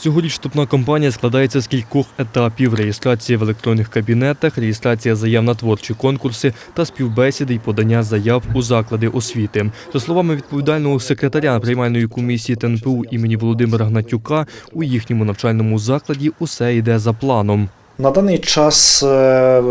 Цьогоріч вступна кампанія складається з кількох етапів: реєстрація в електронних кабінетах, реєстрація заяв на творчі конкурси та співбесіди й подання заяв у заклади освіти. За словами відповідального секретаря приймальної комісії ТНПУ імені Володимира Гнатюка, у їхньому навчальному закладі усе йде за планом. На даний час е,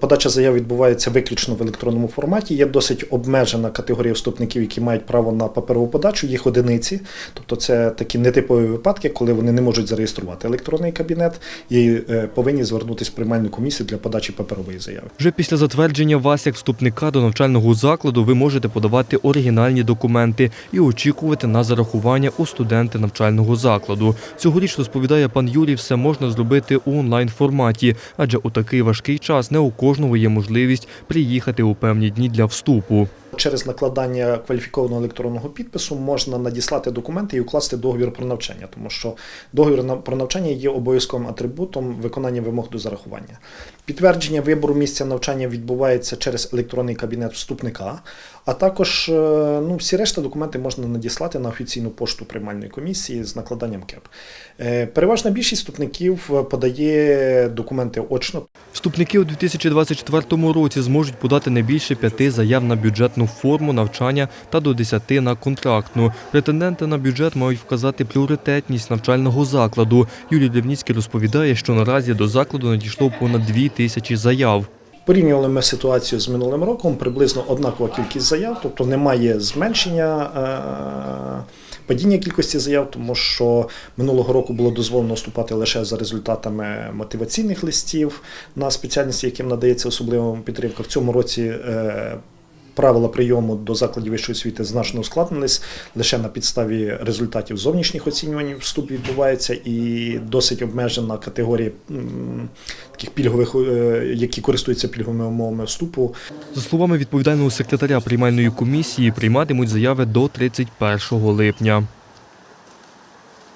подача заяв відбувається виключно в електронному форматі. Є досить обмежена категорія вступників, які мають право на паперову подачу, їх одиниці. Тобто це такі нетипові випадки, коли вони не можуть зареєструвати електронний кабінет і е, повинні звернутися в приймальну комісію для подачі паперової заяви. Вже після затвердження вас як вступника до навчального закладу ви можете подавати оригінальні документи і очікувати на зарахування у студенти навчального закладу. Цьогоріч розповідає пан Юрій, все можна зробити у онлайн форматі, адже у такий важкий час не у кожного є можливість приїхати у певні дні для вступу. Через накладання кваліфікованого електронного підпису можна надіслати документи і укласти договір про навчання, тому що договір про навчання є обов'язковим атрибутом виконання вимог до зарахування. Підтвердження вибору місця навчання відбувається через електронний кабінет вступника, а також е, ну, всі решта документи можна надіслати на офіційну пошту приймальної комісії з накладанням КЕП. Е, Переважна більшість вступників е, подає документи очно, Вступники у 2024 році зможуть подати не більше п'яти заяв на бюджетну форму навчання та до 10 на контрактну. Претенденти на бюджет мають вказати пріоритетність навчального закладу. Юрій Лівніцький розповідає, що наразі до закладу надійшло понад дві тисячі заяв. Порівнювали ми ситуацію з минулим роком, приблизно однакова кількість заяв, тобто немає зменшення е, падіння кількості заяв, тому що минулого року було дозволено вступати лише за результатами мотиваційних листів на спеціальності, яким надається особлива підтримка. В цьому році е, Правила прийому до закладів вищої освіти значно ускладнились лише на підставі результатів зовнішніх оцінювань вступ відбувається і досить обмежена категорія таких пільгових, е, які користуються пільговими умовами вступу. За словами відповідального секретаря приймальної комісії, прийматимуть заяви до 31 липня.